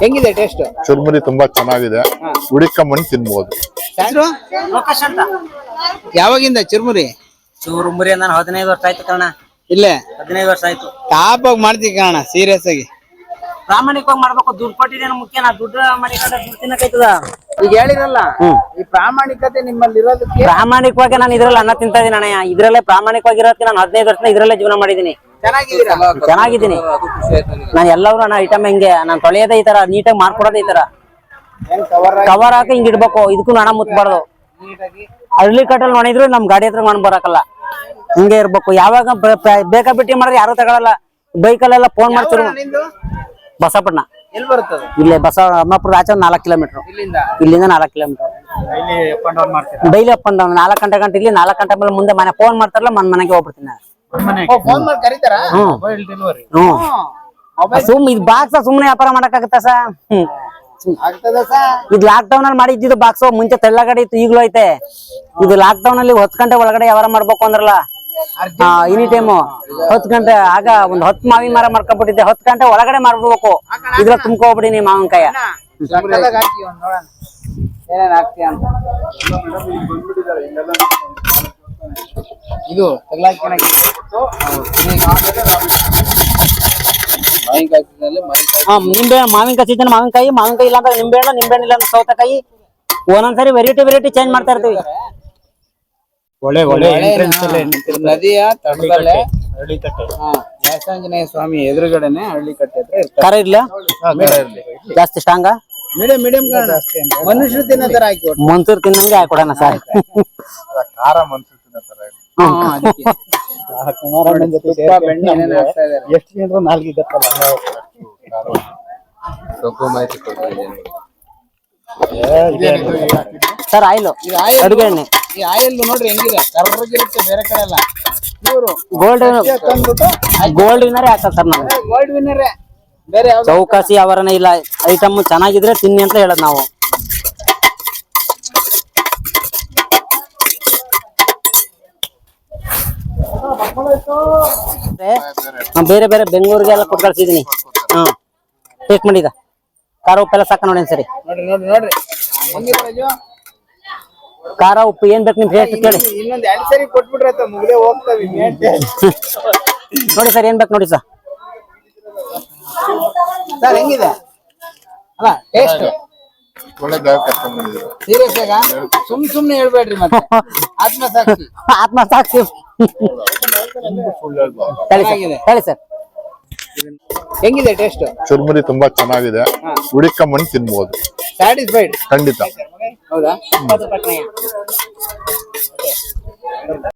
ಹೆಂಗಿದೆ ಟೇಸ್ಟ್ ಚುರ್ಮುರಿ ತುಂಬಾ ಚೆನ್ನಾಗಿದೆ. ಹುಡಿಕೊಂಬಂದು ತಿನ್ಬೋದು. ಲೋಕೇಶ್ ಅಂತ ಯಾವಾಗಿಂದ ಚುರ್ಮುರಿ? ಚುರ್ಮುರಿ ಅಂದ್ರೆ ನಾನು ಹದಿನೈದು ವರ್ಷ ಆಯ್ತು ಕಣ ಇಲ್ಲೇ? ಹದಿನೈದು ವರ್ಷ ಆಯ್ತು. ಟಾಪ್ ಆಗಿ ಮಾಡ್ತೀವಿ ಕಾಣ ಸೀರಿಯಸ್ ಆಗಿ. ಪ್ರಾಮಾಣಿಕವಾಗಿ ಮಾಡ್ಬೇಕು ದುಡ್ಡು ಕೊಟ್ಟಿದ್ದೇನೆ ಮುಖ್ಯ ನಾ ದುಡ್ಡು ಮಾಡಿ ದುಡ್ಡು ತಿನ್ನಕೈತದ ಈಗ ಹೇಳಿರಲ್ಲ ಈ ಪ್ರಾಮಾಣಿಕತೆ ನಿಮ್ಮಲ್ಲಿ ಇರೋದಕ್ಕೆ ಪ್ರಾಮಾಣಿಕವಾಗಿ ನಾನು ಇದ್ರಲ್ಲಿ ಅನ್ನ ತಿಂತಾ ಇದೀನಿ ಅಣ್ಣ ಇದ್ರಲ್ಲೇ ಪ್ರಾಮಾಣಿಕವಾಗಿ ನಾನು ಹದಿನೈದು ವರ್ಷ ಇದ್ರಲ್ಲೇ ಜೀವನ ಮಾಡಿದೀನಿ ಚೆನ್ನಾಗಿದ್ದೀರಾ? ಚೆನ್ನಾಗಿದ್ದೀನಿ. ನಾನು ಎಲ್ಲರೂ ಅಣ್ಣ ಐಟಮ್ ಹೆಂಗೆ ನಾನು ತೊಳೆಯೋದೇ ಈ ತರ ನೀಟಾಗಿ ಮಾಡ್ಕೊಡೋದೇ ಈ ತರ ಕವರ್ ಹಾಕಿ? ಹಿಂಗ್ ಇಡ್ಬೇಕು. ಇದಕ್ಕೂ ಹಣ ಮುತ್ಬಾರ್ದು. ನೀಟಾಗಿ. ಹಳ್ಳಿ ಕಟ್ಟಲ್ಲಿ ನೋಡಿದ್ರು ನಮ್ ಗಾಡಿ ಹತ್ರ ಮಣ್ಣು ಬರಕಲ್ಲ. ಹಿಂಗೆ ಇರ್ಬೇಕು. ಯಾವಾಗ ಬೇಕಾ ಬಿಟ್ಟಿ ಮಾಡಿದ್ರೆ ಯಾರು ತಗೊಳಲ್ಲ. ಬೈಕಲ್ಲೆಲ್ಲ ಫೋನ್ ಮಾಡ್ತಿರು ಬಸಪಟ್ನ ಎಲ್ಲಿ ಬರುತ್ತದೆ? ಇಲ್ಲೇ ಬಸ ಅಮ್ಮಾಪುರದ ಆಚೆ ಒಂದ್ ನಾಲ್ಕು ಕಿಲೋಮೀಟರ್ ಇಲ್ಲಿಂದ? ಇಲ್ಲಿಂದ ನಾಲ್ಕು kilometre daily up and down ನಾಲ್ಕು ಗಂಟೆ ಗಂಟೆ ಇಲ್ಲಿ ನಾಲ್ಕು ಗಂಟೆ ಮೇಲೆ ಮುಂದೆ ಮನೆ ಫೋನ್ ಮಾಡ್ತಾರಲ್ಲ ಮನ್ ಮನೆಗೆ ಹೋಗ್ಬಿಡ್ತೀನಿ ನಾನು. ಫೋನ್ ಮಾಡಿ ಕರೀತಾರ? ಹ್ಮ್. ಹ್ಮ್. ಸುಮ್ ಇದ್ ಬಾಕ್ಸ ಸುಮ್ಮನೆ ವ್ಯಾಪಾರ ಮಾಡಕ್ಕಾಗತ್ತ ಸಾ ಹ್ಮ್. ಆಗ್ತದ ಸಾ ಇದು ಲಾಕ್ ಡೌನ್ ಅಲ್ಲಿ ಮಾಡಿದ್ದು ಬಾಕ್ಸ್ ಮುಂಚೆ ತೆಳ್ಳಗಡೆ ಇತ್ತು ಈಗಲೂ ಐತೆ. ಇದು ಲಾಕ್ ಡೌನ್ ಅಲ್ಲಿ ಹತ್ತು ಗಂಟೆ ಒಳಗಡೆ ವ್ಯವಹಾರ ಮಾಡ್ಬೇಕು ಅಂದ್ರಲ್ಲ ಎನಿ ಟೈಮ್ ಹತ್ತು ಗಂಟೆ ಆಗ ಒಂದ್ ಹತ್ತು ಮಾವಿನ ಮರ ಮಾಡ್ಕೊಂಡ್ಬಿಟ್ಟಿದ್ದೆ. ಹತ್ತು ಗಂಟೆ ಒಳಗಡೆ ಮಾರ್ಬಿಡ್ಬೇಕು ಇದ್ರ ತುಂಬ್ಕೊಬಿಡಿ ಮಾವಿನಕಾಯ. ಇದು ಹಾ ನಿಂಬೆ ಮಾವಿನಕಾಯಿ ಸೀಸನ್ ಮಾವಿನಕಾಯಿ. ಮಾವಿನಕಾಯಿ ಇಲ್ಲ ಅಂದ್ರೆ ನಿಂಬೆ ಹಣ್ಣು ನಿಂಬೆ ಹಣ್ಣು ಇಲ್ಲ ಅಂದ್ರೆ ಸೌತೆಕಾಯಿ. ಒಂದೊಂದ್ಸರಿ ವೆರೈಟಿ ವೆರೈಟಿ ಚೇಂಜ್ ಮಾಡ್ತಾ ಇರ್ತೀವಿ. ಒಳ್ಳೆ ಒಳ್ಳೆ ನದಿಯ ತಟದಲ್ಲೇ ಹಾ, ವ್ಯಾಸಾಂಜನೇಯ ಸ್ವಾಮಿ ಎದುರುಗಡೆನೆ ಹಳ್ಳಿ ಕಟ್ಟೆ ಹತ್ರ ಇರ್ತಾರೆ. ಖಾರ ಇರ್ಲ. ಜಾಸ್ತಿ ಸ್ಟ್ರಾಂಗ? ಮೀಡಿಯಂ ಮೀಡಿಯಂ ಕಾರಣ ಮನುಷ್ಯರು ತಿನ್ನೋ ತರ ಹಾಕಿ ಒಟ್ಟು. ಮಂತೂರ್ ತಿನ್ನಂಗೆ ಹಾಕೊಡೋಣ ಸರ್. ಖಾರ ಮನ್ಸು ತಿನ್ನೋ ತರ ಇದೆ. ಹಾ, ಅದಕ್ಕೆ. ತುಪ್ಪ ಬೆಣ್ಣೆ ಏನೇನ್ ಹಾಕ್ತಾ ಇದಾರೆ ಎಷ್ಟು ಜನರು ನಾಲ್ಕು ಸರ್ ಆಯಿಲ್. ಅಡುಗೆ ಎಣ್ಣೆ. ಈ ಆಯಿಲ್ ನೋಡ್ರಿ ಹೆಂಗಿದೆ? ಕರ್ರಗಿರುತ್ತೆ ಬೇರೆ ಕಡೆ ಎಲ್ಲ. ಇವರು ಗೋಲ್ಡ್ ತಂದ್ಬಿಟ್ಟು ಗೋಲ್ಡ್ ವಿನ್ನರೇ ಹಾಕಲ್ಲ ಸರ್ ನಾವು ಗೋಲ್ಡ್ ವಿನ್ನರೇ ಬೇರೆ ಯಾವ್ದು? ಚೌಕಾಸಿ ಅವರನೇ ಇಲ್ಲ. ಐಟಮ್ ಚೆನ್ನಾಗಿದ್ರೆ ತಿನ್ನಿ ಅಂತ ಹೇಳೋದು ನಾವು. ನಾನ್ ಬೇರೆ ಬೇರೆ ಬೆಂಗಳೂರಿಗೆಲ್ಲ ಕೊಟ್ಟು ಕಳ್ಸಿದೀನಿ. ಹಾ. ಟೇಸ್ಟ್ ಮಾಡಿದ. ಖಾರ ಉಪ್ಪೆಲ್ಲ ಸಾಕ ನೋಡಿ ಸರಿ? ನೋಡ್ರಿ ನೋಡ್ರಿ ನೋಡ್ರಿ. ಹೆಂಗಿದೆ ರಾಜು ಖಾರ ಉಪ್ಪು ಏನ್ ಬೇಕು ನಿಮ್ ಟೇಸ್ಟ್ ಕೇಳಿ. ಇನ್ನೊಂದ್ ಎರಡ್ ಸರಿ ಕೊಟ್ಬಿಟ್ರೆ ಮುಗ್ದೇ ಹೋಗ್ತಾವೆ ನೋಡಿ ಸರ್ ಏನ್ ಬೇಕು ನೋಡಿ ಸರ್. ಸರ್ ಹೆಂಗಿದೆ? ಅಲ್ಲ ಟೇಸ್ಟ್ ಸೀರಿಯಸ್ ಆಗ ಸುಮ್ ಸುಮ್ನೆ ಹೇಳ್ಬೇಡ್ರಿ ಮತ್ತೆ. ಆತ್ಮಸಾಕ್ಷಿ ಆತ್ಮ ಸಾಕ್ಷಿ. ಸುಳ್ಳು ಹೇಳ್ಬಾರ್ದು. ಹೇಳಿ ಸರ್ ಹೆಂಗಿದೆ ಟೇಸ್ಟ್ ಚುರ್ಮುರಿ ತುಂಬಾ ಚೆನ್ನಾಗಿದೆ. ಹುಡಿಕೊಂಬಂದು ತಿನ್ಬೋದು. ಸ್ಯಾಟಿಸ್ಫೈಡ್ ಖಂಡಿತ. ಹೌದಾ?